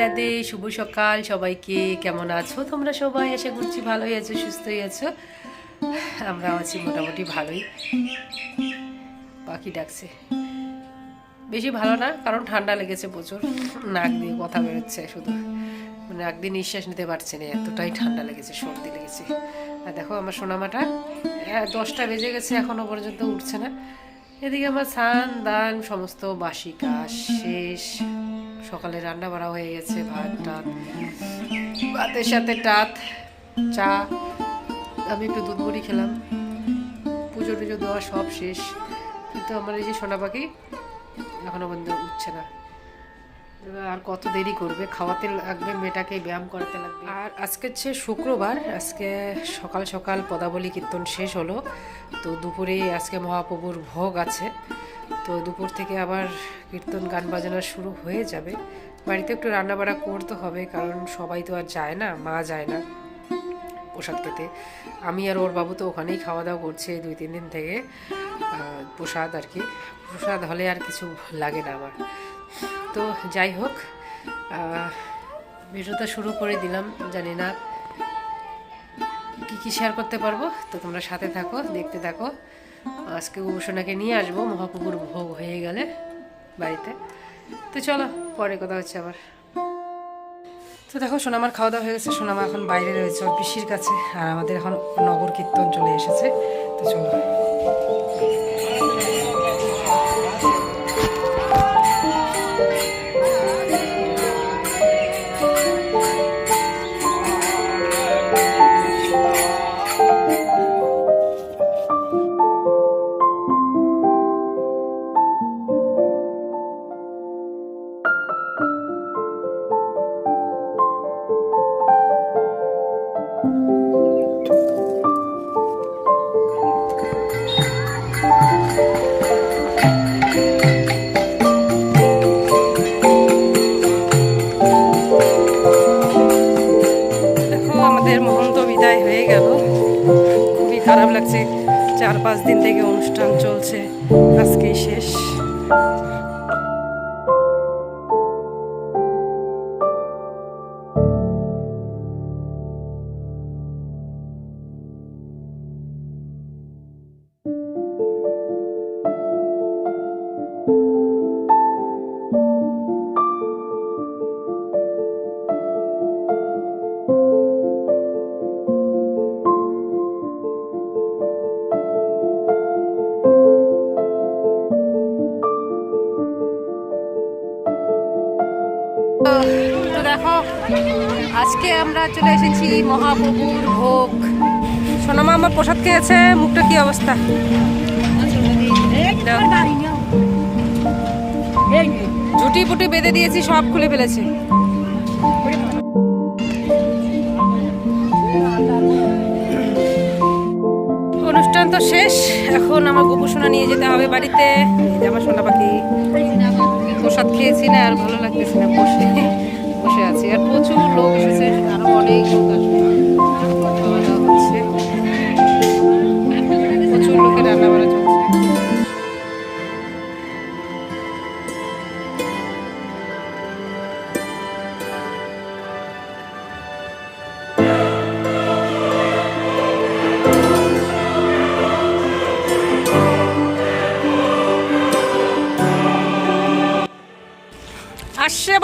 রাধে শুভ সকাল। সবাইকে কেমন আছো? তোমরা সবাই আশা করছি ভালোই আছো সুস্থই আছো। আমরা আছি মোটামুটি ভালোই। পাখি ডাকছে। বেশি ভালো না কারণ ঠান্ডা লেগেছে প্রচুর। নাক দিয়ে কথা বেরোচ্ছে শুধু। মানে নাক দিয়ে নিঃশ্বাস নিতে পারছে না এতটাই ঠান্ডা লেগেছে সর্দি লেগেছে। আর দেখো আমার সোনামাটা হ্যাঁ, দশটা বেজে গেছে এখনও পর্যন্ত উঠছে না। এদিকে আমার স্নান দান সমস্ত বাসি কাজ শেষ। সকালে রান্না বাড়া হয়ে গেছে, ভাত টাত ভাতের সাথে টাত চা। আমি একটু দুধ মুড়ি খেলাম। পুজো টুজো দেওয়া সব শেষ। কিন্তু আমার এই যে সোনা পাখি এখনও পর্যন্ত উঠছে না। আর কত দেরি করবে? খাওয়াতে লাগবে, মেয়েটাকে ব্যায়াম করাতে লাগবে। আর আজকে হচ্ছে শুক্রবার। আজকে সকাল সকাল পদাবলী কীর্তন শেষ হলো। তো দুপুরে আজকে মহাপ্রভুর ভোগ আছে। তো দুপুর থেকে আবার কীর্তন গান বাজানো শুরু হয়ে যাবে। বাড়িতে একটু রান্নাবাড়া করতে হবে, কারণ সবাই তো আর যায় না, মা যায় না প্রসাদ খেতে। আমি আর ওর বাবু তো ওখানেই খাওয়া দাওয়া করছে দুই, তিন দিন থেকে প্রসাদ আর কি। প্রসাদ হলে আর কিছু লাগে না আমার। তো যাই হোক ভিডিওটা শুরু করে দিলাম, জানি না কি কি শেয়ার করতে পারব। তো তোমরা সাথে থাকো, দেখতে থাকো। আজকে উপাসনাকে নিয়ে আসব, মহাপ্রভুর ভোগ হয়ে গেলে বাড়িতে। তো চলো, পরে কথা হচ্ছে আবার। তো দেখো, সোনামার খাওয়া দাওয়া হয়ে গেছে। সোনামা এখন বাইরে রয়েছে ওর পিসির কাছে, আর আমাদের এখন নগর কীর্তন চলে এসেছে। তো চলো। দেখো চার পাঁচ দিন থেকে অনুষ্ঠান চলছে। আজকেই শেষ। তো দেখো, আজকে আমরা চলে এসেছি মহাপ্রভুর ভোগ। সোনামা আমার প্রসাদ খেয়েছে, মুখটা কি অবস্থা। ঝুটি পুটি বেঁধে দিয়েছি, সব খুলে ফেলেছে। অনুষ্ঠান তো শেষ, এখন আমার গোপুসোনা নিয়ে যেতে হবে বাড়িতে। আমার সোনা পাখি। প্রসাদ খেয়েছি না আর ভালো লাগতেছে না, বসে বসে আছি। আর প্রচুর লোক এসেছে, আরও অনেক লোক আসবে।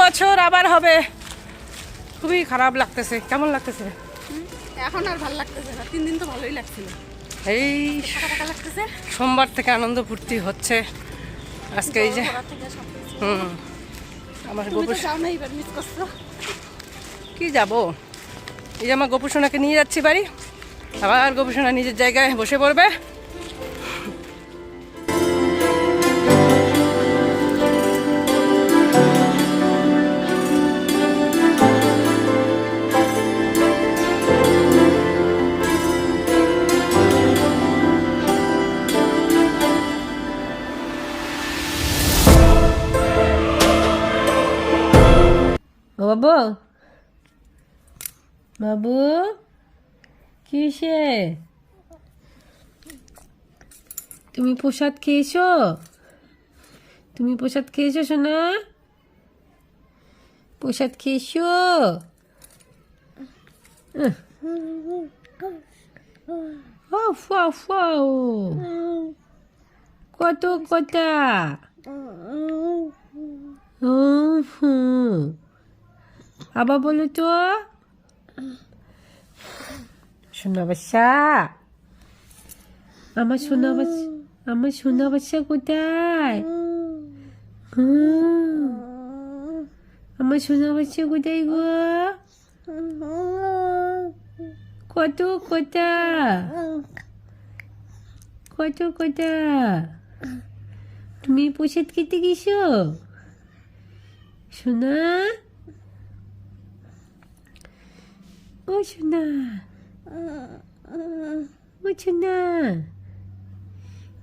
বছর আবার হবে। খুবই খারাপ লাগতেছে। কেমন লাগতেছে? এখন আর ভালো লাগতেছে না। তিন দিন তো ভালোই লাগছিল। এই সোমবার থেকে আনন্দ ফুর্তি হচ্ছে। আজকে এই যে। হুম। আমার কি যাব? এই যে আমার গোপুসোনাকে নিয়ে যাচ্ছি বাড়ি। আবার গোপুসোনা নিজের জায়গায় বসে পড়বে। ও বাবু বাবু কিসে তুমি প্রসাদ খেয়েছো? তুমি প্রসাদ খেয়েছো সোনা? প্রসাদ খেয়েছো। কত কথা? উম, হুম। আবার বলো তো। সোনা বাচ্চা। আমার সোনা বাচ্চা, আমার সোনা বাচ্চা কোথায়। আমার সোনা বাচ্চা কোথায় গো? কত কথা? কত কথা? তুমি প্রসাদ খেতে গেছো? সোনা ও সোনা ও সোনা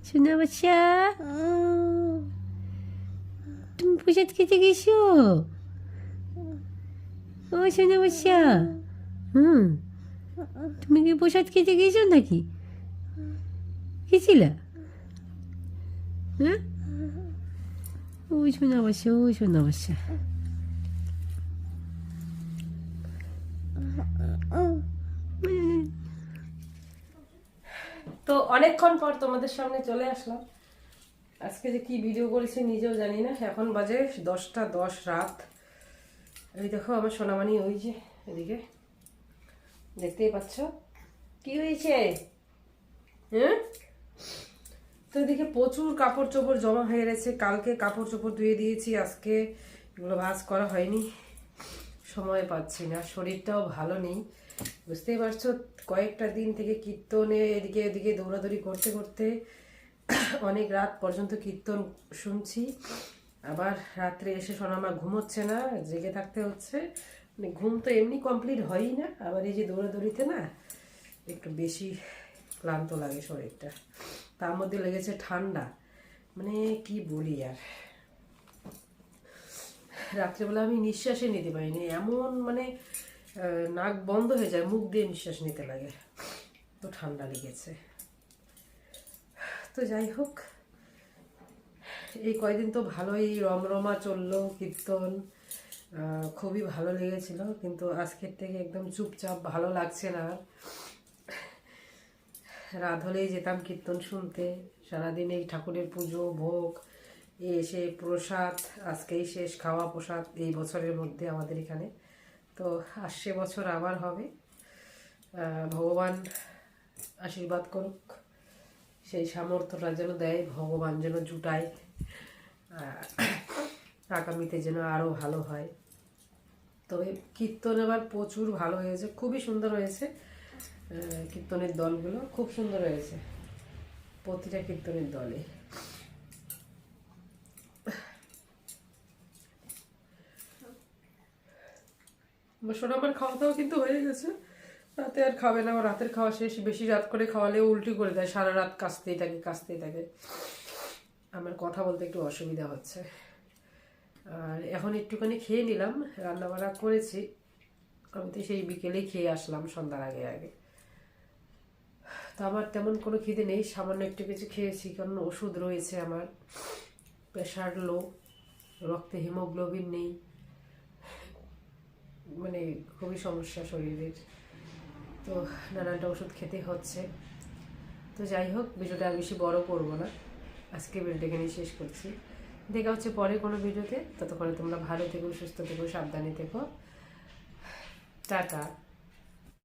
সোনা বাচ্চা তুমি প্রসাদ খেতে গেছো ও সোনা বাচ্চা হুম তুমি কি প্রসাদ খেতে গেছো নাকি গেছিলা হ্যাঁ ওই সোনা বাচ্চা ওই সোনা বাচ্চা তো অনেকক্ষণ পর তোমাদের সামনে চলে আসলাম। আজকে যে কি ভিডিও করেছি নিজেও জানি না। এখন বাজে দশটা দশ রাত। এই দেখো আমার সোনামানি ওই যে এদিকে। দেখতেই পাচ্ছ? কি হয়েছে? হ্যাঁ? তো এদিকে প্রচুর কাপড় চোপড় জমা হয়ে গেছে। কালকে কাপড় চোপড় ধুয়ে দিয়েছি, আজকে এগুলো ভাজ করা হয়নি। সময় পাচ্ছি না, শরীরটাও ভালো নেই। বুঝতেই পারছ, কয়েকটা দিন থেকে কীর্তনে এদিকে এদিকে দৌড়াদৌড়ি করতে করতে অনেক রাত পর্যন্ত কীর্তন শুনছি। আবার রাত্রে এসে সোনামা ঘুমোচ্ছে না, জেগে থাকতে হচ্ছে। মানে ঘুম তো এমনি কমপ্লিট হয়ই না, আবার এই যে দৌড়াদৌড়িতে না একটু বেশি ক্লান্ত লাগে শরীরটা। তার মধ্যে লেগেছে ঠান্ডা। মানে কি বলি আর। রাত্রেবেলা আমি নিঃশ্বাসে নিতে পারিনি, এমন মানে নাক বন্ধ হয়ে যায়, মুখ দিয়ে নিঃশ্বাস নিতে লাগে। তো ঠান্ডা লেগেছে। তো যাই হোক, এই কয়দিন তো ভালোই রমরমা চলল, কীর্তন খুবই ভালো লেগেছিল, কিন্তু আজকের থেকে একদম চুপচাপ, ভালো লাগছে না। রাত হলেই যেতাম কীর্তন শুনতে, সারাদিন এই ঠাকুরের পুজো, ভোগ এসে প্রসাদ, আজকেই শেষ খাওয়া প্রসাদ এই বছরের মধ্যে আমাদের এখানে। তো আসছে বছর আবার হবে। ভগবান আশীর্বাদ করুক, সেই সামর্থ্যটা যেন দেয়, ভগবান যেন জুটায় আগামীতে যেন আরও ভালো হয়। তবে কীর্তন এবার প্রচুর ভালো হয়েছে, খুবই সুন্দর হয়েছে। কীর্তনের দলগুলো খুব সুন্দর হয়েছে, প্রতিটা কীর্তনের দলে। সোনা আমার খাওয়া দাওয়া কিন্তু হয়ে গেছে। রাতে আর খাবে না রাতের খাওয়া শেষ। বেশি রাত করে খাওয়ালেও উল্টি করে দেয়, সারা রাত কাশতেই থাকে কাশতেই থাকে। আমার কথা বলতে একটু অসুবিধা হচ্ছে। আর এখন একটুখানি খেয়ে নিলাম রান্না বান্না করেছি। আমি তো সেই বিকেলেই খেয়ে আসলাম সন্ধ্যার আগে আগে। তো আমার তেমন কোনো খিদে নেই, সামান্য একটু কিছু খেয়েছি, কারণ ওষুধ রয়েছে আমার। প্রেশার লো, রক্তে হিমোগ্লোবিন নেই। মানে খুবই সমস্যা শরীরের। তো নানানটা ওষুধ খেতে হচ্ছে। তো যাই হোক, ভিডিওটা আর বেশি বড় করব না। আজকে ভিডিওটা এখানে শেষ করছি। দেখা হচ্ছে পরে কোনো ভিডিওতে। ততক্ষণে তোমরা ভালো থেকো, সুস্থ থেকো, সাবধানে থেকো। টাটা।